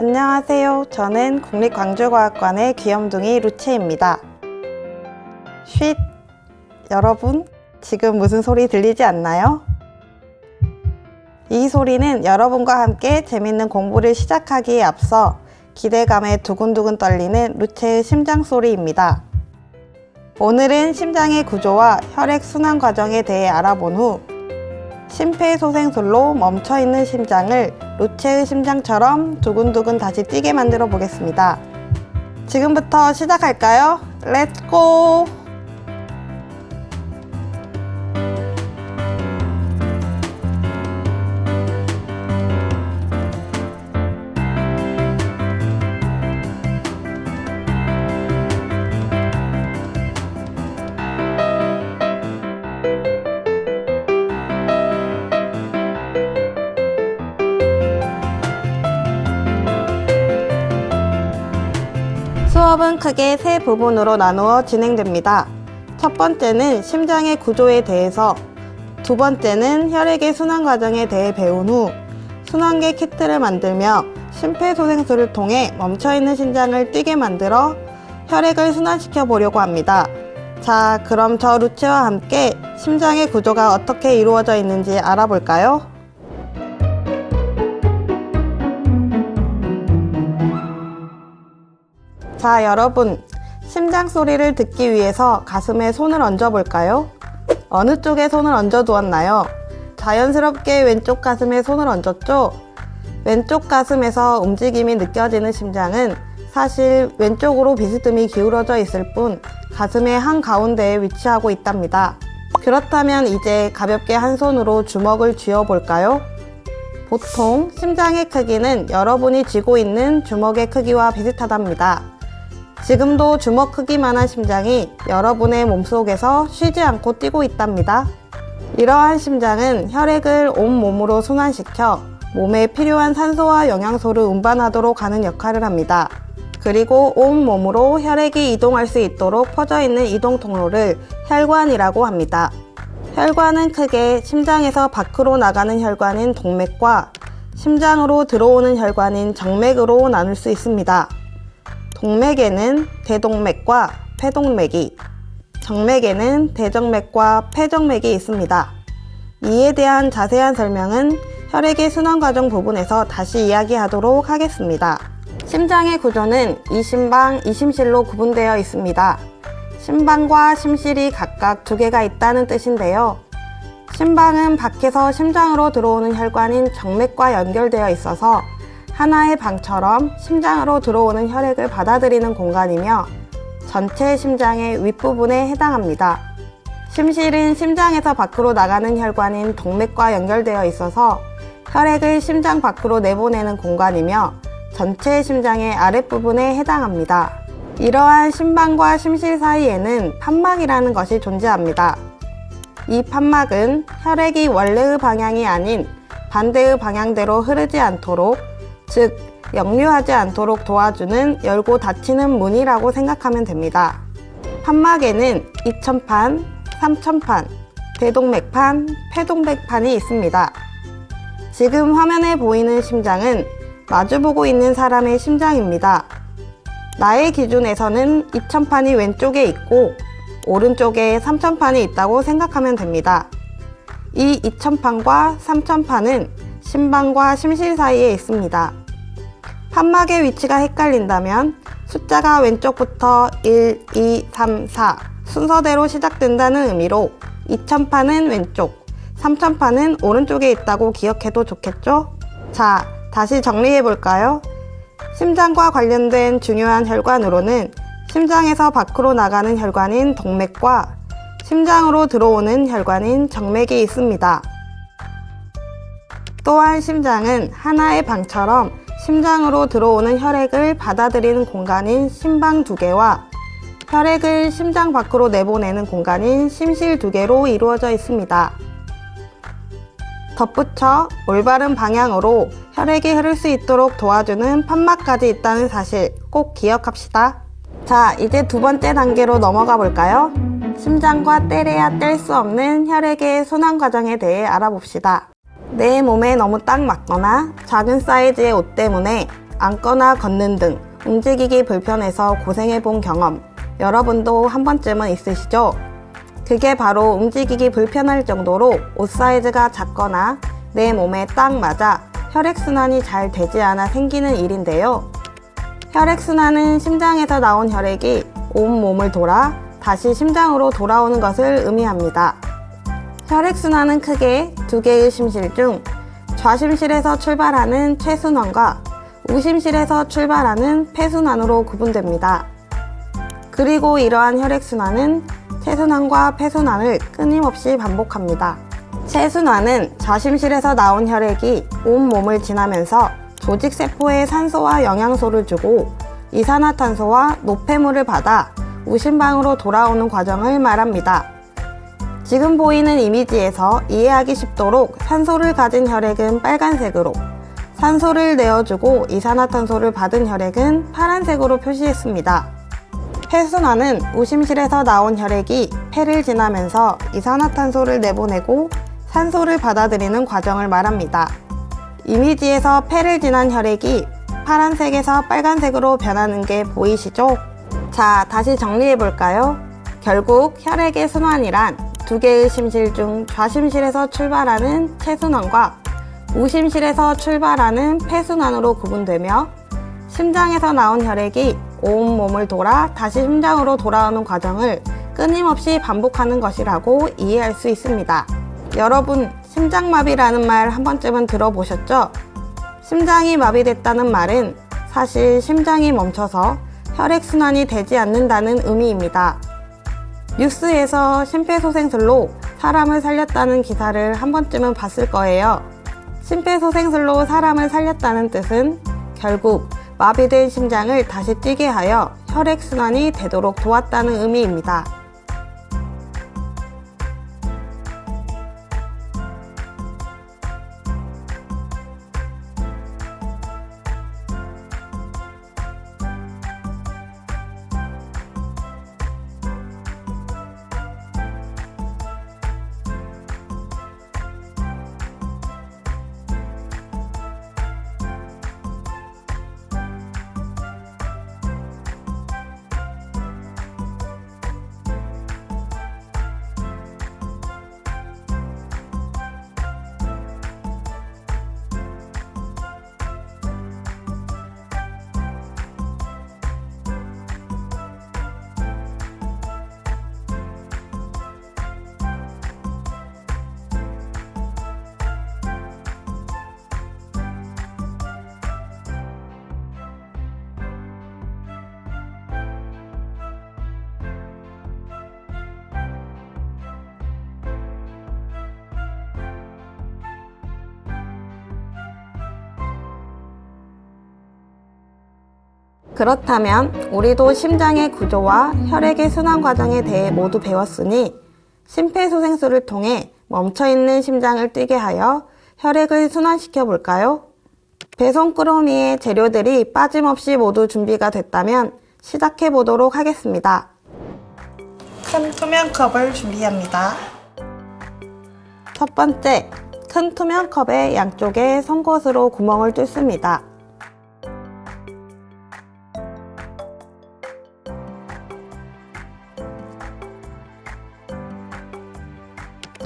안녕하세요. 저는 국립광주과학관의 귀염둥이 루체입니다. 쉿! 여러분, 지금 무슨 소리 들리지 않나요? 이 소리는 여러분과 함께 재밌는 공부를 시작하기에 앞서 기대감에 두근두근 떨리는 루체의 심장 소리입니다. 오늘은 심장의 구조와 혈액 순환 과정에 대해 알아본 후 심폐소생술로 멈춰있는 심장을 루체의 심장처럼 두근두근 다시 뛰게 만들어 보겠습니다. 지금부터 시작할까요? 렛츠고! 크게 세 부분으로 나누어 진행됩니다. 첫 번째는 심장의 구조에 대해서, 두 번째는 혈액의 순환 과정에 대해 배운 후 순환계 키트를 만들며 심폐소생술을 통해 멈춰있는 심장을 뛰게 만들어 혈액을 순환시켜 보려고 합니다. 자, 그럼 저 루체와 함께 심장의 구조가 어떻게 이루어져 있는지 알아볼까요? 자, 여러분. 심장 소리를 듣기 위해서 가슴에 손을 얹어 볼까요? 어느 쪽에 손을 얹어 두었나요? 자연스럽게 왼쪽 가슴에 손을 얹었죠? 왼쪽 가슴에서 움직임이 느껴지는 심장은 사실 왼쪽으로 비스듬히 기울어져 있을 뿐 가슴의 한가운데에 위치하고 있답니다. 그렇다면 이제 가볍게 한 손으로 주먹을 쥐어 볼까요? 보통 심장의 크기는 여러분이 쥐고 있는 주먹의 크기와 비슷하답니다. 지금도 주먹 크기만한 심장이 여러분의 몸속에서 쉬지 않고 뛰고 있답니다. 이러한 심장은 혈액을 온 몸으로 순환시켜 몸에 필요한 산소와 영양소를 운반하도록 하는 역할을 합니다. 그리고 온 몸으로 혈액이 이동할 수 있도록 퍼져 있는 이동 통로를 혈관이라고 합니다. 혈관은 크게 심장에서 밖으로 나가는 혈관인 동맥과 심장으로 들어오는 혈관인 정맥으로 나눌 수 있습니다. 동맥에는 대동맥과 폐동맥이, 정맥에는 대정맥과 폐정맥이 있습니다. 이에 대한 자세한 설명은 혈액의 순환 과정 부분에서 다시 이야기하도록 하겠습니다. 심장의 구조는 이심방, 이심실로 구분되어 있습니다. 심방과 심실이 각각 두 개가 있다는 뜻인데요. 심방은 밖에서 심장으로 들어오는 혈관인 정맥과 연결되어 있어서 하나의 방처럼 심장으로 들어오는 혈액을 받아들이는 공간이며 전체 심장의 윗부분에 해당합니다. 심실은 심장에서 밖으로 나가는 혈관인 동맥과 연결되어 있어서 혈액을 심장 밖으로 내보내는 공간이며 전체 심장의 아랫부분에 해당합니다. 이러한 심방과 심실 사이에는 판막이라는 것이 존재합니다. 이 판막은 혈액이 원래의 방향이 아닌 반대의 방향대로 흐르지 않도록 즉 역류하지 않도록 도와주는 열고 닫히는 문이라고 생각하면 됩니다. 판막에는 이천판, 삼천판, 대동맥판, 폐동맥판이 있습니다. 지금 화면에 보이는 심장은 마주보고 있는 사람의 심장입니다. 나의 기준에서는 이천판이 왼쪽에 있고 오른쪽에 삼천판이 있다고 생각하면 됩니다. 이 이천판과 삼천판은 심방과 심실 사이에 있습니다. 판막의 위치가 헷갈린다면 숫자가 왼쪽부터 1, 2, 3, 4 순서대로 시작된다는 의미로 2000판은 왼쪽, 3000판은 오른쪽에 있다고 기억해도 좋겠죠? 자, 다시 정리해 볼까요? 심장과 관련된 중요한 혈관으로는 심장에서 밖으로 나가는 혈관인 동맥과 심장으로 들어오는 혈관인 정맥이 있습니다. 또한 심장은 하나의 방처럼 심장으로 들어오는 혈액을 받아들이는 공간인 심방 두 개와 혈액을 심장 밖으로 내보내는 공간인 심실 두 개로 이루어져 있습니다. 덧붙여 올바른 방향으로 혈액이 흐를 수 있도록 도와주는 판막까지 있다는 사실 꼭 기억합시다. 자, 이제 두 번째 단계로 넘어가 볼까요? 심장과 떼래야 뗄 수 없는 혈액의 순환 과정에 대해 알아봅시다. 내 몸에 너무 딱 맞거나 작은 사이즈의 옷 때문에 앉거나 걷는 등 움직이기 불편해서 고생해 본 경험 여러분도 한 번쯤은 있으시죠? 그게 바로 움직이기 불편할 정도로 옷 사이즈가 작거나 내 몸에 딱 맞아 혈액순환이 잘 되지 않아 생기는 일인데요. 혈액순환은 심장에서 나온 혈액이 온 몸을 돌아 다시 심장으로 돌아오는 것을 의미합니다. 혈액순환은 크게 두 개의 심실 중 좌심실에서 출발하는 최순환과 우심실에서 출발하는 폐순환으로 구분됩니다. 그리고 이러한 혈액순환은 체순환과 폐순환을 끊임없이 반복합니다. 체순환은 좌심실에서 나온 혈액이 온 몸을 지나면서 조직세포에 산소와 영양소를 주고 이산화탄소와 노폐물을 받아 우심방으로 돌아오는 과정을 말합니다. 지금 보이는 이미지에서 이해하기 쉽도록 산소를 가진 혈액은 빨간색으로 산소를 내어주고 이산화탄소를 받은 혈액은 파란색으로 표시했습니다. 폐순환은 우심실에서 나온 혈액이 폐를 지나면서 이산화탄소를 내보내고 산소를 받아들이는 과정을 말합니다. 이미지에서 폐를 지난 혈액이 파란색에서 빨간색으로 변하는 게 보이시죠? 자, 다시 정리해 볼까요? 결국 혈액의 순환이란 두 개의 심실 중 좌심실에서 출발하는 체순환과 우심실에서 출발하는 폐순환으로 구분되며 심장에서 나온 혈액이 온 몸을 돌아 다시 심장으로 돌아오는 과정을 끊임없이 반복하는 것이라고 이해할 수 있습니다. 여러분, 심장마비라는 말 한 번쯤은 들어보셨죠? 심장이 마비됐다는 말은 사실 심장이 멈춰서 혈액순환이 되지 않는다는 의미입니다. 뉴스에서 심폐소생술로 사람을 살렸다는 기사를 한 번쯤은 봤을 거예요. 심폐소생술로 사람을 살렸다는 뜻은 결국 마비된 심장을 다시 뛰게 하여 혈액순환이 되도록 도왔다는 의미입니다. 그렇다면 우리도 심장의 구조와 혈액의 순환 과정에 대해 모두 배웠으니 심폐소생술을 통해 멈춰있는 심장을 뛰게 하여 혈액을 순환시켜 볼까요? 배송 꾸러미의 재료들이 빠짐없이 모두 준비가 됐다면 시작해 보도록 하겠습니다. 큰 투명 컵을 준비합니다. 첫 번째, 큰 투명 컵의 양쪽에 송곳으로 구멍을 뚫습니다.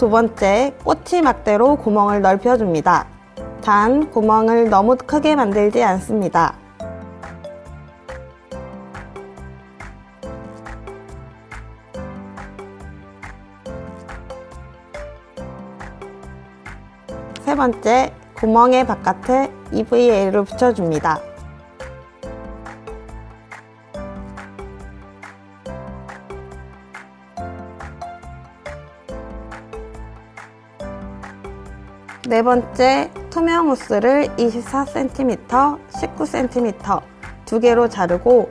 두 번째, 꼬치 막대로 구멍을 넓혀줍니다. 단, 구멍을 너무 크게 만들지 않습니다. 세 번째, 구멍의 바깥에 EVA를 붙여줍니다. 네 번째, 투명 호스를 24cm, 19cm 두 개로 자르고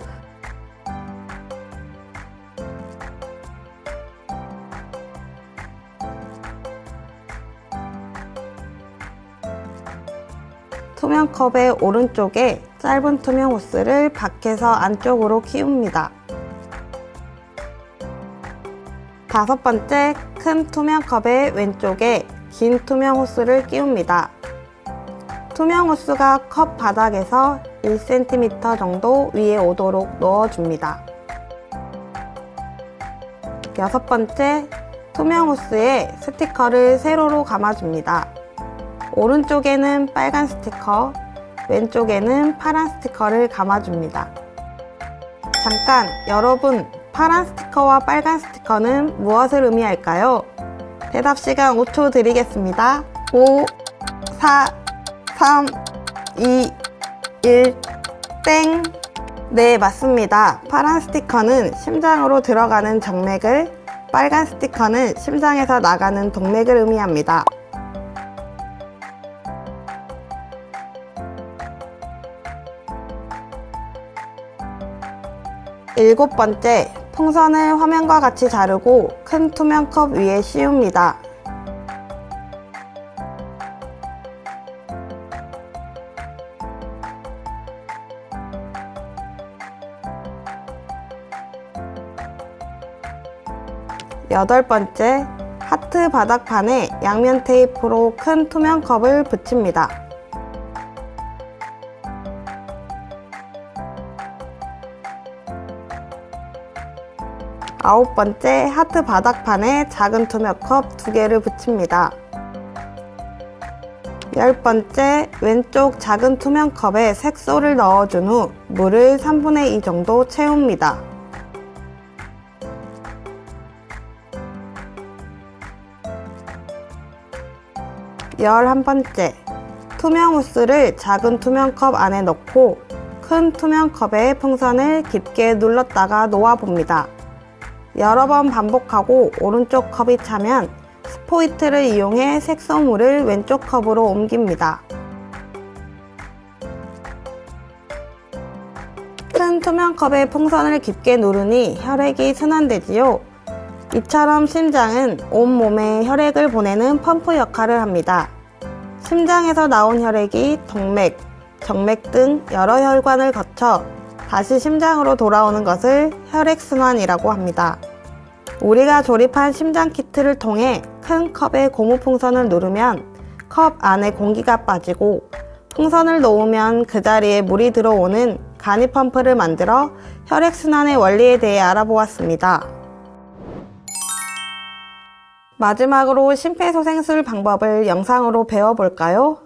투명 컵의 오른쪽에 짧은 투명 호스를 밖에서 안쪽으로 키웁니다. 다섯 번째, 큰 투명 컵의 왼쪽에 긴 투명 호스를 끼웁니다. 투명 호스가 컵 바닥에서 1cm 정도 위에 오도록 넣어줍니다. 여섯 번째, 투명 호스에 스티커를 세로로 감아줍니다. 오른쪽에는 빨간 스티커, 왼쪽에는 파란 스티커를 감아줍니다. 잠깐, 여러분, 파란 스티커와 빨간 스티커는 무엇을 의미할까요? 대답 시간 5초 드리겠습니다. 5, 4, 3, 2, 1, 땡! 네, 맞습니다. 파란 스티커는 심장으로 들어가는 정맥을, 빨간 스티커는 심장에서 나가는 동맥을 의미합니다. 일곱 번째, 풍선을 화면과 같이 자르고 큰 투명 컵 위에 씌웁니다. 여덟 번째, 하트 바닥판에 양면 테이프로 큰 투명 컵을 붙입니다. 아홉 번째, 하트 바닥판에 작은 투명 컵 두 개를 붙입니다. 열 번째, 왼쪽 작은 투명 컵에 색소를 넣어준 후 물을 3분의 2 정도 채웁니다. 열한 번째, 투명 호스를 작은 투명 컵 안에 넣고 큰 투명 컵에 풍선을 깊게 눌렀다가 놓아봅니다. 여러 번 반복하고 오른쪽 컵이 차면 스포이트를 이용해 색소물을 왼쪽 컵으로 옮깁니다. 큰 투명 컵에 풍선을 깊게 누르니 혈액이 순환되지요. 이처럼 심장은 온몸에 혈액을 보내는 펌프 역할을 합니다. 심장에서 나온 혈액이 동맥, 정맥 등 여러 혈관을 거쳐 다시 심장으로 돌아오는 것을 혈액순환이라고 합니다. 우리가 조립한 심장 키트를 통해 큰 컵에 고무 풍선을 누르면 컵 안에 공기가 빠지고 풍선을 놓으면 그 자리에 물이 들어오는 간이 펌프를 만들어 혈액순환의 원리에 대해 알아보았습니다. 마지막으로 심폐소생술 방법을 영상으로 배워볼까요?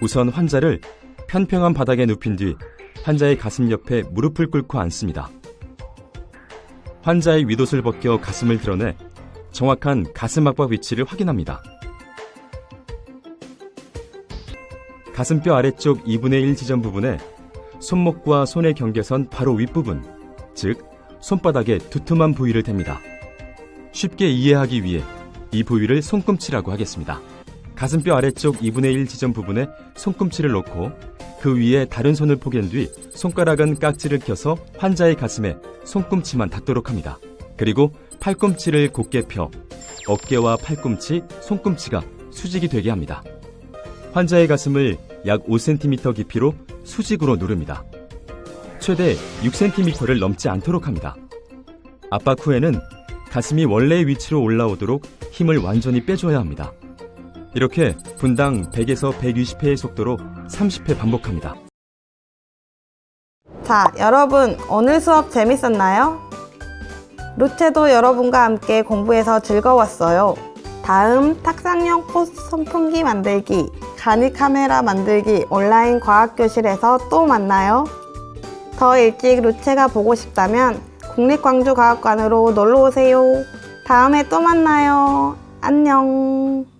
우선 환자를 편평한 바닥에 눕힌 뒤 환자의 가슴 옆에 무릎을 꿇고 앉습니다. 환자의 윗옷을 벗겨 가슴을 드러내 정확한 가슴 압박 위치를 확인합니다. 가슴뼈 아래쪽 2분의 1 지점 부분에 손목과 손의 경계선 바로 윗부분, 즉 손바닥에 두툼한 부위를 댑니다. 쉽게 이해하기 위해 이 부위를 손꿈치라고 하겠습니다. 가슴뼈 아래쪽 2분의 1 지점 부분에 손꿈치를 놓고 그 위에 다른 손을 포갠 뒤 손가락은 깍지를 껴서 환자의 가슴에 손꿈치만 닿도록 합니다. 그리고 팔꿈치를 곧게 펴 어깨와 팔꿈치, 손꿈치가 수직이 되게 합니다. 환자의 가슴을 약 5cm 깊이로 수직으로 누릅니다. 최대 6cm를 넘지 않도록 합니다. 압박 후에는 가슴이 원래의 위치로 올라오도록 힘을 완전히 빼줘야 합니다. 이렇게 분당 100에서 120회의 속도로 30회 반복합니다. 자, 여러분, 오늘 수업 재밌었나요? 루체도 여러분과 함께 공부해서 즐거웠어요. 다음 탁상용 포스 선풍기 만들기, 간이 카메라 만들기 온라인 과학교실에서 또 만나요. 더 일찍 루체가 보고 싶다면 국립광주과학관으로 놀러 오세요. 다음에 또 만나요. 안녕.